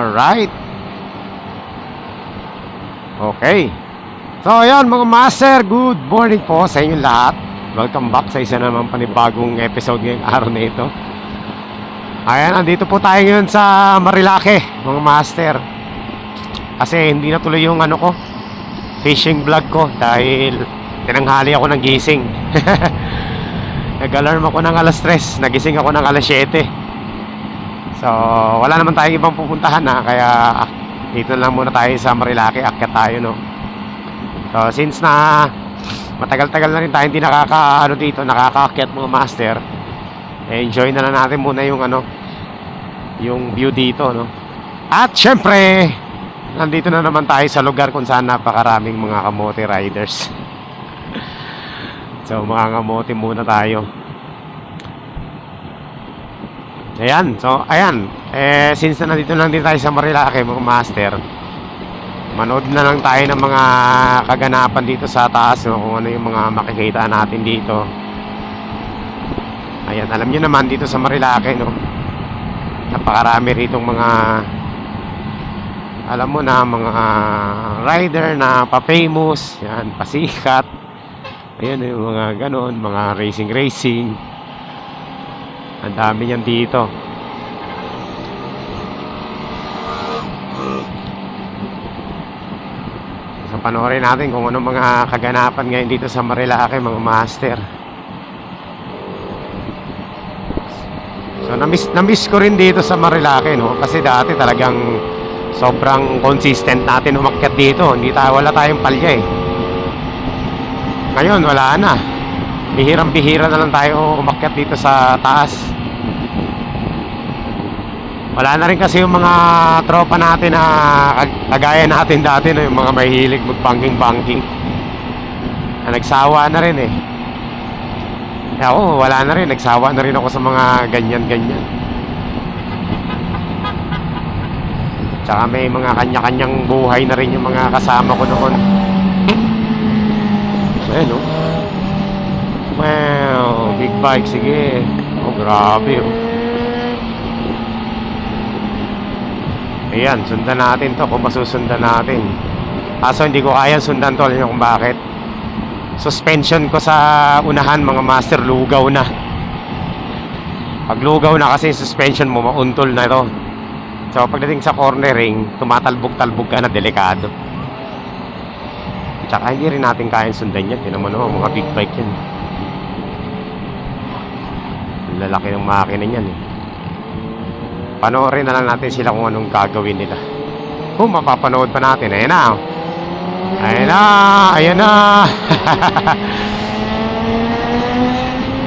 Alright. Okay. So, ayan mga master, good morning po sa inyo lahat. Welcome back sa isa naman panibagong episode ngayong araw na ito. Ayan, andito po tayo ngayon sa Marilake, mga master. Kasi hindi na tuloy yung ano ko, fishing vlog ko dahil tinanghali ako ng gising. Nag-alarm ako ng alas 3, nagising ako ng alas 7. So, wala naman tayong ibang pupuntahan na kaya ah, dito lang muna tayo sa Marilake, akyat tayo no. So, since na matagal-tagal na rin tayo hindi nakaka ano dito, nakakaakyat mga master. eh, Enjoy na lang natin muna yung ano, yung view dito no. At syempre, nandito na naman tayo sa lugar kung saan napakaraming mga kamote riders. so, mga kamote muna tayo. Ayan, so ayan. Eh since na nandito lang din tayo sa Marilake, mga master. Manood na lang tayo ng mga kaganapan dito sa taas, no, kung ano yung mga makikita natin dito. Ayan, alam niyo naman dito sa Marilake, no. Napakarami ritong mga alam mo na mga rider na pa-famous, yan, pasikat. Ayan yung mga ganon, mga racing racing. Ang dami niyan dito. So panoorin natin kung ano mga kaganapan ngayon dito sa Marilake mga master. So na-miss, na-miss ko rin dito sa Marilake no kasi dati talagang sobrang consistent natin umakyat dito. Hindi tayo wala tayong palya eh. Ngayon wala na. Bihirang-bihira na lang tayo umakyat dito sa taas. Wala na rin kasi yung mga tropa natin na kag- kagaya natin dati yung mga mahilig mag-banking-banking. Na nagsawa na rin eh. Eh ako, wala na rin. Nagsawa na rin ako sa mga ganyan-ganyan. Tsaka may mga kanya-kanyang buhay na rin yung mga kasama ko noon. Ayan oh. Big bike, sige. Oh, grabe oh. Ayan, sundan natin to kung masusundan natin. Kaso hindi ko kaya sundan to, alam kung bakit. Suspension ko sa unahan mga master, lugaw na. Pag lugaw na kasi suspension mo, mauntol na to. So pagdating sa cornering, tumatalbog-talbog ka na, delikado. Tsaka hindi rin natin kayang sundan yan. Yun naman oh, mga big bike yan. Lalaki ng makina niyan eh. Panoorin na lang natin sila kung anong gagawin nila. Kung mapapanood pa natin. Ayan na. oh. Ayan na. Ayan na.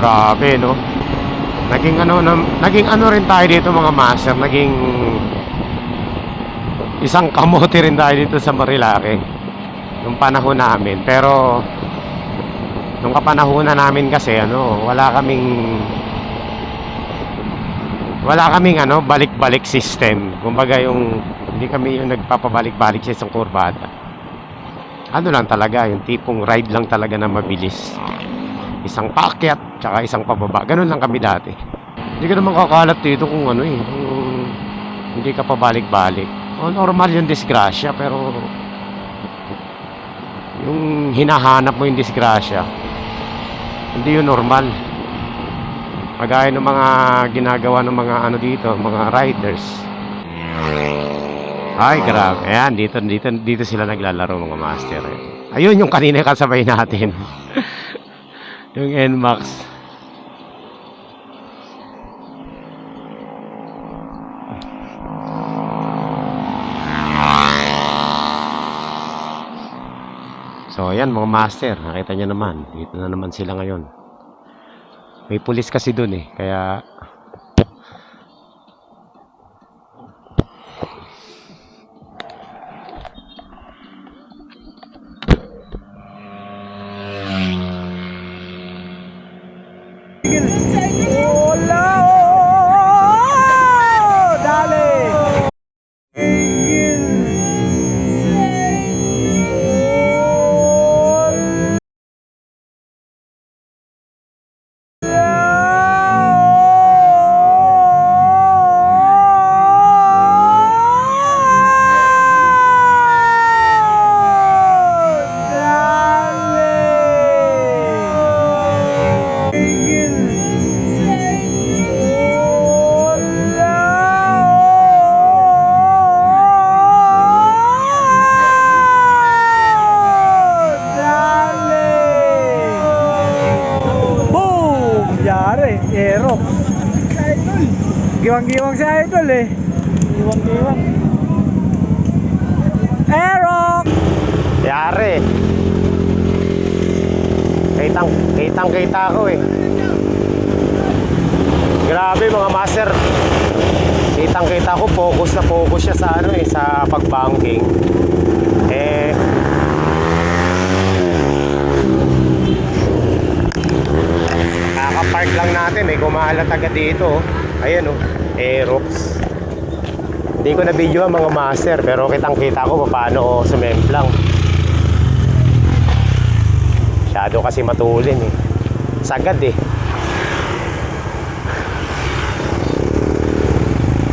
Grabe, no? Naging ano, na, naging ano rin tayo dito mga master. Naging isang kamote rin tayo dito sa Marilake. Nung panahon namin. Pero nung kapanahonan namin kasi ano, wala kaming wala kaming ano, balik-balik system. Kumbaga yung hindi kami yung nagpapabalik-balik sa isang kurbada. Ano lang talaga, yung tipong ride lang talaga na mabilis. Isang pakyat, tsaka isang pababa. Ganun lang kami dati. Hindi ka naman kakalat dito kung ano eh, kung hindi ka pabalik-balik. O, normal yung disgrasya, pero yung hinahanap mo yung disgrasya, hindi yun normal. Kagaya ng mga ginagawa ng mga ano dito, mga riders. Ay, grabe. Ayan, dito, dito, dito sila naglalaro mga master. Ayun yung kanina kasabay natin. yung NMAX. So, ayan mga master. Nakita niyo naman. Dito na naman sila ngayon. May pulis kasi dun eh. Kaya Kitang, kita ko eh. Grabe mga master. Kitang kita ko, focus na focus siya sa ano eh, sa pagbanking. Eh, Kaka-park lang natin, may kumalat agad dito. oh. Ayan oh, Aerox. Hindi ko na video ang mga master, pero kitang kita ko paano sumemplang. Masyado kasi matulin eh. Sagad eh.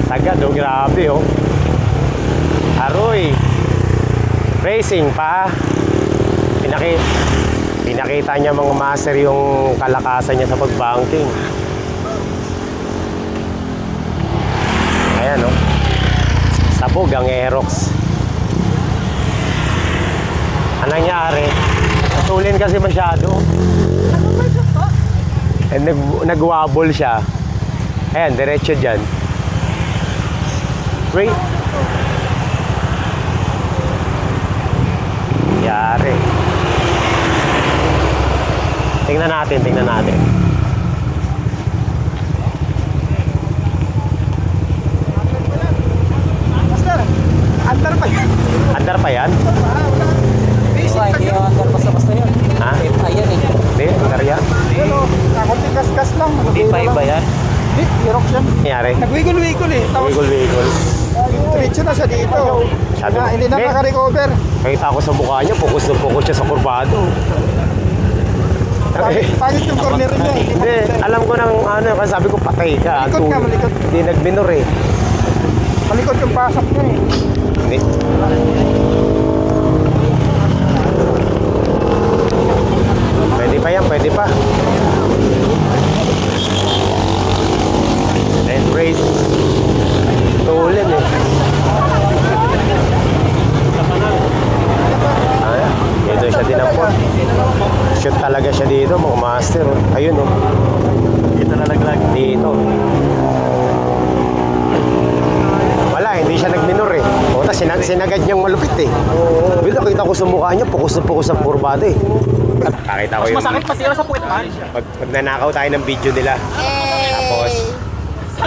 Sagad oh, grabe oh. Aroy. Racing pa. Pinaki pinakita niya mga master yung kalakasan niya sa pagbanking. Ayan oh. Sabog ang Aerox. Anong nangyari? Natulin kasi masyado. And nag, nagwabol siya. Ayan, diretso dyan. Wait. Yari. Tingnan natin, tingnan natin. Master, andar pa yan. Andar pa yan? Basic Wala, hindi 3.5 ba yan? Eh, hindi, Xerox yan. Nangyari? Nag-wiggle-wiggle eh. Tapos, Wiggle-wiggle. diretso na siya dito. Sabi Na, hindi na "Be." makarecover. Nakita ko sa mukha niya, focus na focus siya sa kurbado. Pangit pangit yung corner niya. Hindi, alam ko nang ano, kasi sabi ko patay ka. Malikot ka, malikot. Hindi nagminor eh. Malikot yung pasok niya eh. Hindi. Pwede pa yan, pwede pa. Brace. Tulin eh. Ah, dito siya dinampot. Shoot talaga siya dito, mga master. Ayun oh. Dito nalaglag. Dito. Wala, hindi siya nagminor eh. O, tas sinag sinagad niyang malupit eh. Oo. Bila, kita ko sa mukha niya, fokus na fokus sa kurbado eh. Nakita ko yung... Masakit pa sila sa puwet man. Pag, pag nanakaw tayo ng video nila. Tapos,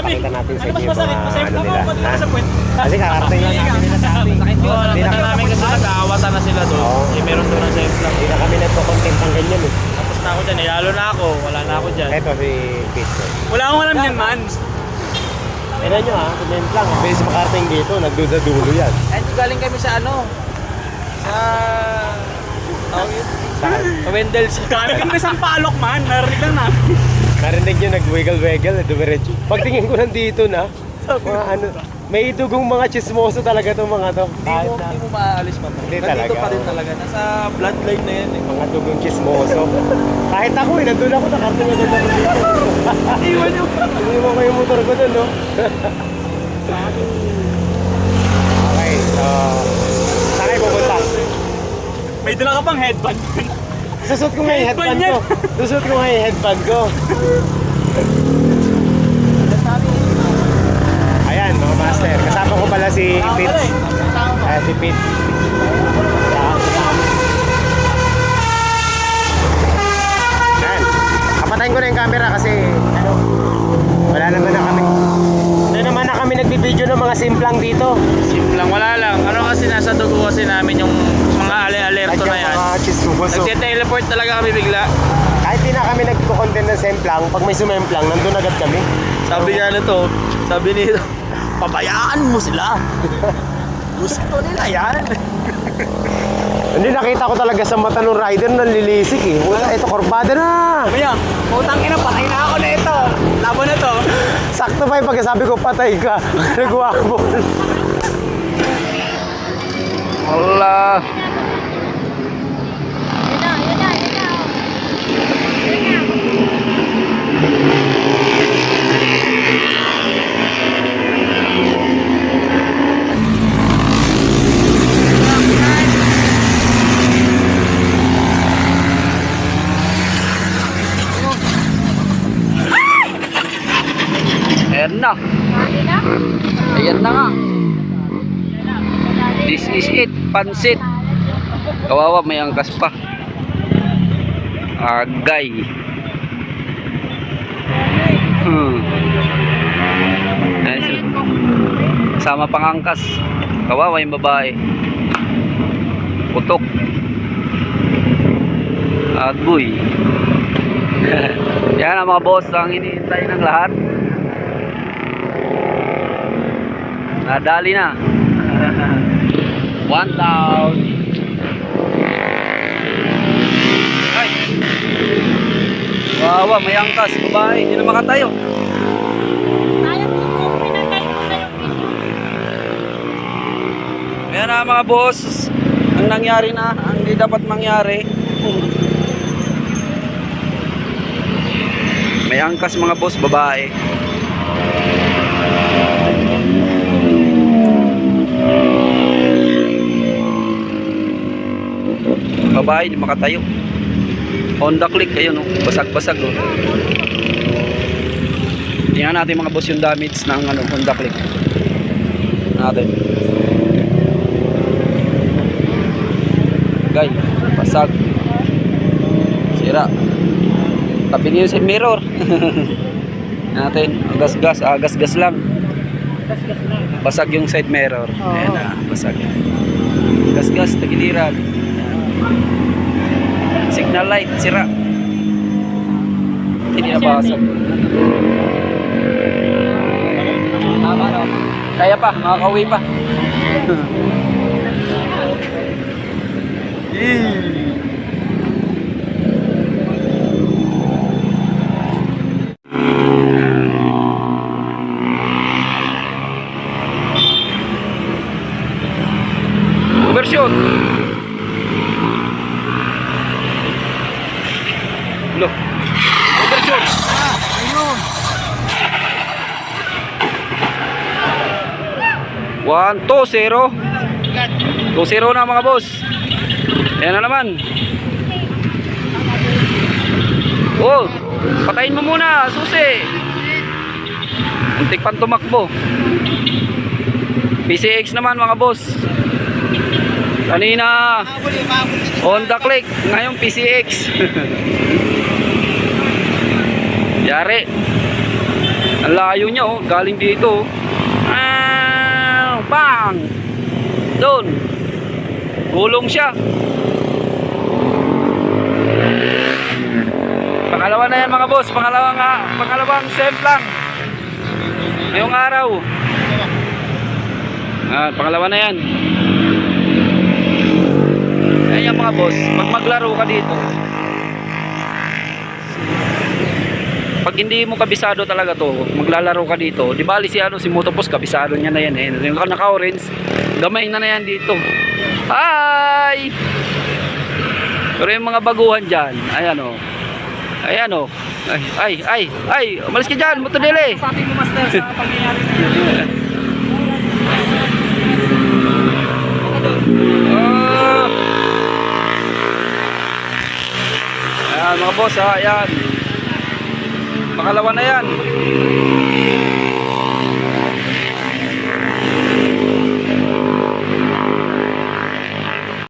pakita natin sa inyo yung mga ano nila. Ha? Kasi kakarating lang namin nila sa amin. Hindi na namin kasi nag-aawatan na sila doon. Oo. Eh, meron doon ang safe lang. Hindi na kami nagko-content ng ganyan eh. Tapos na ako dyan. Lalo na ako. Wala na ako dyan. Eto si Pete. Wala akong alam dyan, man. Tignan nyo ha, comment lang. Base makarating dito, nagduda-dulo yan. Ay, galing kami sa ano? Sa... Tawag yun? Sa Wendell's. Galing kami sa Palok, man. Narinig lang namin. Narinig nyo nag-wiggle-wiggle, dumiretso. Pagtingin ko nandito na, mga ano, may dugong mga chismoso talaga itong mga to. Hindi mo, na hindi mo maaalis pa. Hindi Nandito talaga, pa rin talaga. Nasa bloodline na yan eh. mga dugong chismoso. Kahit ako eh, nandun ako, nakarating agad ako dito. Iwan nyo. Iniwan ko yung motor ko dun, no? okay, so, saan kayo pupunta? May dala ka pang headband. Susot ko nga yung Headband yan. ko. Susot ko nga yung headband ko. Ayan, mga master. Kasama ko pala si Pete. Ah, si Pete. Ayan. Kapatayin ko na yung camera kasi ano, wala naman na kami. Hindi naman na kami nagbibideo ng mga simplang dito. Simplang wala lang. Ano kasi nasa dugo kasi namin yung mga ale-alerto na yung yan. mga chismoso. Nagte-teleport talaga kami bigla. Kahit di na kami nagko-content ng simplang, pag may sumemplang, nandun agad kami. Sabi niya nito, sabi nito, pabayaan mo sila. Gusto nila yan. Hindi nakita ko talaga sa mata ng rider na lilisik eh. Wala, ito korbada na. Maya, putang ina, patay na ako na ito. Labo na to. Sakto pa yung pagkasabi ko patay ka. Nagwakbol. Allah. Ayan na. Ayan na nga. This is it. Pansit. Kawawa may angkas pa. Agay. Agay. Sama pang angkas. Kawawa yung babae. Putok. Agoy. Yan ang mga boss ang iniintay ng lahat. Nadali na. One down. Wawa, may angkas. Babae, hindi na makatayo. Sayang po kung pinatay ko na yung video. Ayan mga boss. Ang nangyari na, ang hindi dapat mangyari. May angkas mga boss, babae. Babae, di makatayo. Honda click kayo no, basag-basag oh. Tingnan natin mga boss yung damage ng ano, Honda click. Natin. Gay, basag. Sira. Tabi niyo sa mirror. natin, gas-gas, ah, gas-gas lang. Basag yung side mirror. Ayan na, basag. Gas-gas, tagiliran. Signal light, sira. Hindi na basag. Kaya pa, makakauwi pa. Overshoot. Lo. Overshoot. One, two, zero. Two, zero na mga boss. Ayan na naman. Oh, patayin mo muna, susi. Untik pang tumakbo. PCX naman mga boss. Kanina Honda Click, ngayon PCX. Yari. Ang layo niya oh, galing dito. Ah, bang. Doon. Gulong siya. Pangalawa na yan mga boss, pangalawang ah, pangalawang semplang. Ngayong araw. Ah, pangalawa na yan. Ayan mga boss, pag maglaro ka dito, pag hindi mo kabisado talaga to, maglalaro ka dito, di bali si ano, si Motopos, kabisado niya na yan eh. Yung naka-orange, gamay na na yan dito. Hi! Pero yung mga baguhan dyan, ayan o. Ayan o. Ay, ay, ay, ay, umalis ka dyan, motodele. Sa ating master sa pangyayari Ah. Ayan mga boss ha, ayan. Pangalawa na yan.